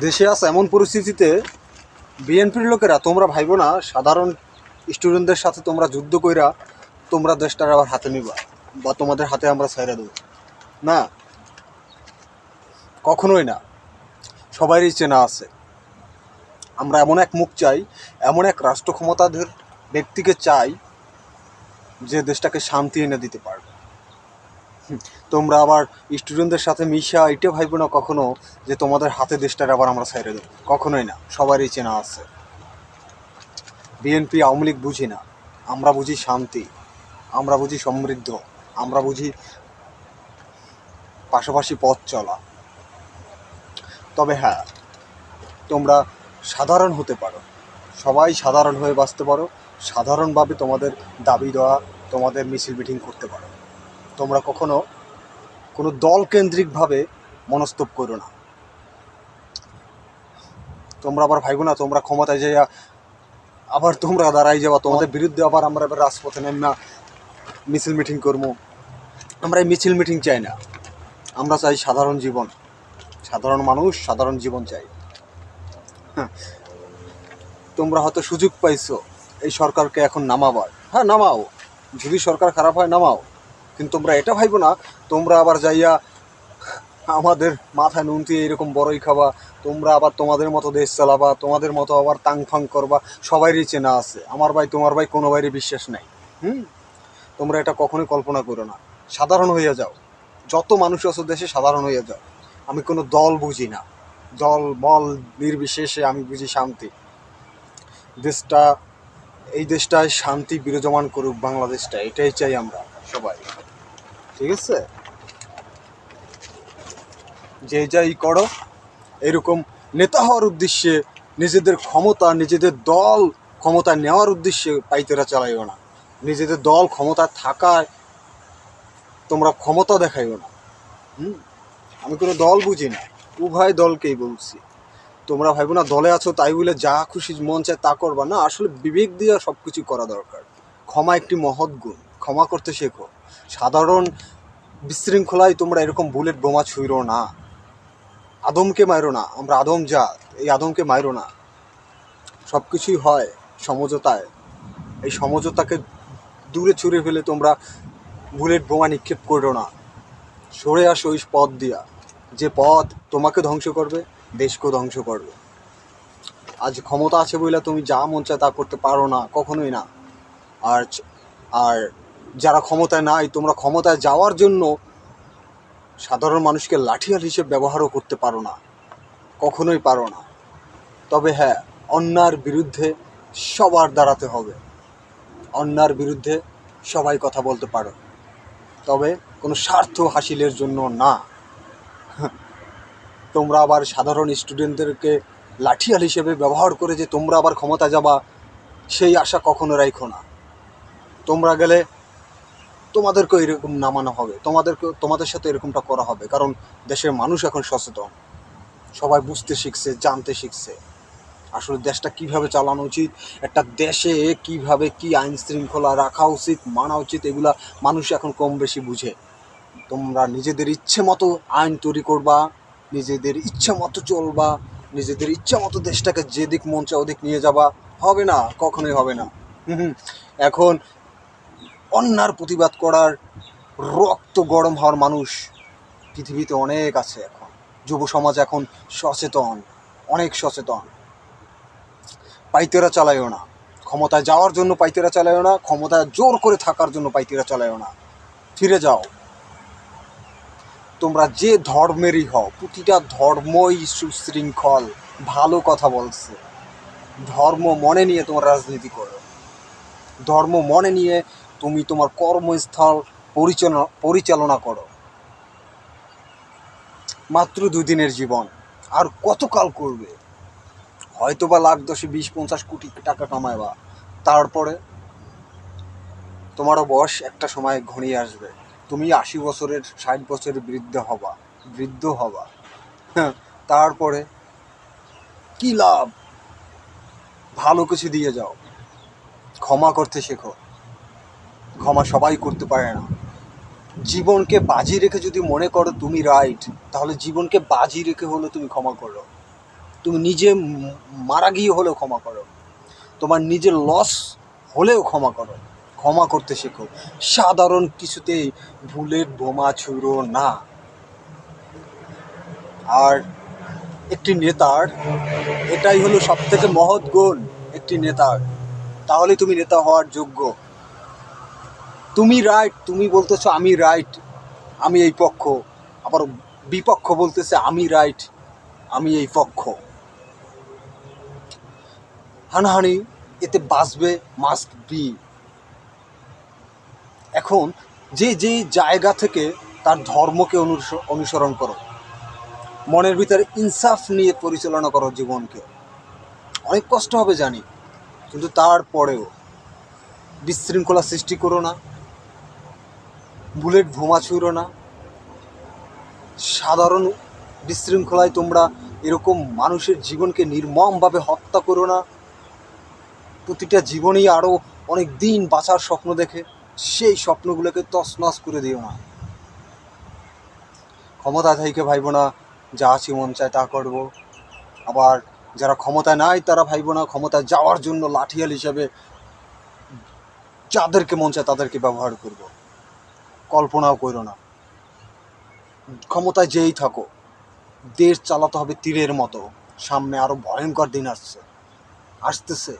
দেশে আছে এমন পরিস্থিতিতে বিএনপির লোকেরা তোমরা ভাইবো না সাধারণ স্টুডেন্টদের সাথে তোমরা যুদ্ধ কইরা তোমরা দেশটার আবার হাতে নিবা বা তোমাদের হাতে আমরা ছেড়ে দেবো। না কখনোই না। সবারই চেনা আছে। আমরা এমন এক মুখ চাই এমন এক রাষ্ট্র ক্ষমতাধর ব্যক্তিকে চাই যে দেশটাকে শান্তি এনে দিতে হুম, তোমরা আবার স্টুডেন্টদের সাথে মিশা, এটা ভাইবো না কখনো যে তোমাদের হাতে দেশটার আবার আমরা ছেড়ে দেবো। কখনোই না, সবারই চেনা আছে। বিএনপি আওয়ামী লীগ বুঝি না। আমরা বুঝি শান্তি, আমরা বুঝি সমৃদ্ধ, আমরা বুঝি পাশাপাশি পথ চলা। তবে হ্যাঁ তোমরা সাধারণ হতে পারো। সবাই সাধারণ হয়ে বাঁচতে পারো। সাধারণভাবে তোমাদের দাবি দেওয়া তোমাদের মিছিল মিটিং করতে পারো। তোমরা কখনো কোনো দলকেন্দ্রিকভাবে মনস্তব করো না। তোমরা আবার ভাইবো না, তোমরা ক্ষমতায় যাইয়া আবার তোমরা দাঁড়াই যাওয়া তোমাদের বিরুদ্ধে আবার আমরা এবার রাজপথে নেম না মিছিল মিটিং করব। আমরা এই মিছিল মিটিং চাই না। আমরা চাই সাধারণ জীবন। সাধারণ মানুষ সাধারণ জীবন চাই। হ্যাঁ। তোমরা হয়তো সুযোগ পাইছো এই সরকারকে এখন নামাবার। হ্যাঁ নামাও। যদি সরকার খারাপ হয়, নামাও। কিন্তু তোমরা এটা ভাইবো না, তোমরা আবার যাইয়া আমাদের মাথায় নুন দিয়ে এরকম বড়ই খাবা, তোমরা আবার তোমাদের মতো দেশ চালাবা, তোমাদের মতো আবার তাং ফাং করবা, সবাইরই চেনা আছে। আমার ভাই, তোমার ভাই কোনো বাইরে বিশ্বাস নাই। হুম? তোমরা এটা কখনোই কল্পনা করো না। সাধারণ হইয়া যাও। যত মানুষ আছো দেশে সাধারণ হইয়া যাও। আমি কোনো দল বুঝি না। দল বল নির্বিশেষে আমি বুঝি শান্তি। দেশটা, এই দেশটায় শান্তি বিরাজমান করুক, বাংলাদেশটা, এটাই চাই আমরা সবাই। ঠিক আছে? যে যাই করো, এরকম নেতা হওয়ার উদ্দেশ্যে নিজেদের ক্ষমতা, নিজেদের দল ক্ষমতা নেওয়ার উদ্দেশ্যে পাইতেরা চালাইও না। নিজেদের দল ক্ষমতা থাকায় তোমরা ক্ষমতা দেখাইও না। হুম? আমি কোনো দল বুঝি না, উভয় দলকেই বলছি। তোমরা ভাইবো না, দলে আছো, তাই বলে যা খুশি মন চায় তা করবা না। আসলে বিবেক দিয়ে সব কিছু করা দরকার। ক্ষমা একটি মহৎ গুণ, ক্ষমা করতে শেখো। সাধারণ বিশৃঙ্খলায় তোমরা এরকম বুলেট বোমা ছুঁড়ো না। আদমকে মারো না, আমরা আদম জাত এই আদমকে মারো না। সব কিছুই হয় সমঝোতায়। এই সমঝোতাকে দূরে ছুঁড়ে ফেলে তোমরা বুলেট বোমা নিক্ষেপ করো না। সরে আসো ওই পথ দিয়া। যে পথ তোমাকে ধ্বংস করবে, দেশকেও ধ্বংস করবে। আজ ক্ষমতা আছে বলে তুমি যা মন চায় তা করতে পারো না, কখনোই না। আর আর যারা ক্ষমতায় নাই, তোমরা ক্ষমতায় যাওয়ার জন্য সাধারণ মানুষকে লাঠিয়াল হিসেবে ব্যবহারও করতে পারো না, কখনোই পারো না। তবে হ্যাঁ অন্যার বিরুদ্ধে সবার দাঁড়াতে হবে। অন্যার বিরুদ্ধে সবাই কথা বলতে পারো। তবে কোনো স্বার্থ হাসিলের জন্য না। তোমরা আবার সাধারণ স্টুডেন্টদেরকে লাঠিয়াল হিসেবে ব্যবহার করে যে তোমরা আবার ক্ষমতা যাবা, সেই আশা কখনো রাখো না। তোমরা গেলে তোমাদেরকেও এরকম নামানো হবে। তোমাদেরকে তোমাদের সাথে এরকমটা করা হবে। কারণ দেশের মানুষ এখন সচেতন। সবাই বুঝতে শিখছে, জানতে শিখছে। আসলে দেশটা কীভাবে চালানো উচিত, একটা দেশে কীভাবে কি আইন শৃঙ্খলা রাখা উচিত, মানা উচিত, এগুলা মানুষ এখন কম বেশি বুঝে। তোমরা নিজেদের ইচ্ছে মতো আইন তৈরি করবা, নিজেদের ইচ্ছে মতো চলবা, নিজেদের ইচ্ছা মতো দেশটাকে যেদিক মন চায় ওদিক নিয়ে যাবা। হবে না, কখনোই হবে না। এখন অন্যার প্রতিবাদ করার রক্ত গরম হওয়ার মানুষ পৃথিবীতে অনেক আছে এখন। যুব সমাজ এখন সচেতন, অনেক সচেতন। পাইতেরা চালায়ও না। ক্ষমতায় যাওয়ার জন্য পাইতেরা চালায়ও না, ক্ষমতায় জোর করে থাকার জন্য পাইতেরা চালায়ও না। ফিরে যাও। তোমরা যে ধর্মেরই হও, প্রতিটা ধর্মই সুশৃঙ্খল, ভালো কথা বলছে। ধর্ম মনে নিয়ে তোমার রাজনীতি করো। ধর্ম মনে নিয়ে তুমি তোমার কর্মস্থল পরিচালনা পরিচালনা করো। মাত্র দুদিনের জীবন, আর কতকাল করবে? হয়তো বা লাখ দশে বিশ পঞ্চাশ কোটি টাকা কামাইবা। তারপরে তোমারও বয়স একটা সময় ঘনিয়ে আসবে। তুমি আশি বছরের, ষাট বছরের বৃদ্ধ হবা বৃদ্ধ হবা। হ্যাঁ তারপরে কি লাভ? ভালো কিছু দিয়ে যাও। ক্ষমা করতে শেখো। ক্ষমা সবাই করতে পারে না। জীবনকে বাজি রেখে যদি মনে করো তুমি রাইট তাহলে জীবনকে বাজি রেখে হলে তুমি ক্ষমা করো। তুমি নিজে মারা গিয়ে হলেও ক্ষমা করো। তোমার নিজের লস হলেও ক্ষমা করো। ক্ষমা করতে শেখো। সাধারণ কিছুতেই ভুলের বোমা ছুড়ো না। আর একটি নেতার, এটাই হলো সব থেকে মহৎ গুণ, একটি নেতার। তাহলে তুমি নেতা হওয়ার যোগ্য। তুমি রাইট তুমি বলতেছো আমি রাইট আমি এই পক্ষ। আবার বিপক্ষ বলতেছে আমি রাইট আমি এই পক্ষ। হানাহানি, এতে বাঁচবে মাস্ক বি এখন যে যে জায়গা থেকে তার ধর্মকে অনুস- অনুসরণ করো, মনের ভিতরে ইনসাফ নিয়ে পরিচালনা করো জীবনকে। অনেক কষ্ট হবে জানি, কিন্তু তারপরেও বিশৃঙ্খলা সৃষ্টি করো না। বুলেট ভোমা ছুঁড়ো না। সাধারণ বিশৃঙ্খলায় তোমরা এরকম মানুষের জীবনকে নির্মমভাবে হত্যা করো না। প্রতিটা জীবনেই আরও অনেক দিন বাঁচার স্বপ্ন দেখে, সেই স্বপ্নগুলোকে তছনছ করে দিও না। ক্ষমতা থেকে ভাইব না, যা আছি মন চায় তা করব। আবার যারা ক্ষমতায় নাই তারা ভাইব না, ক্ষমতায় যাওয়ার জন্য লাঠিয়াল হিসাবে যাদেরকে মন চায় তাদেরকে ব্যবহার করব। কল্পনাও করো না। ক্ষমতায় যেই থাকো, দেশ চালাতে হবে তীরের মতো। সামনে আরও ভয়ঙ্কর দিন আসছে। আসতেছে।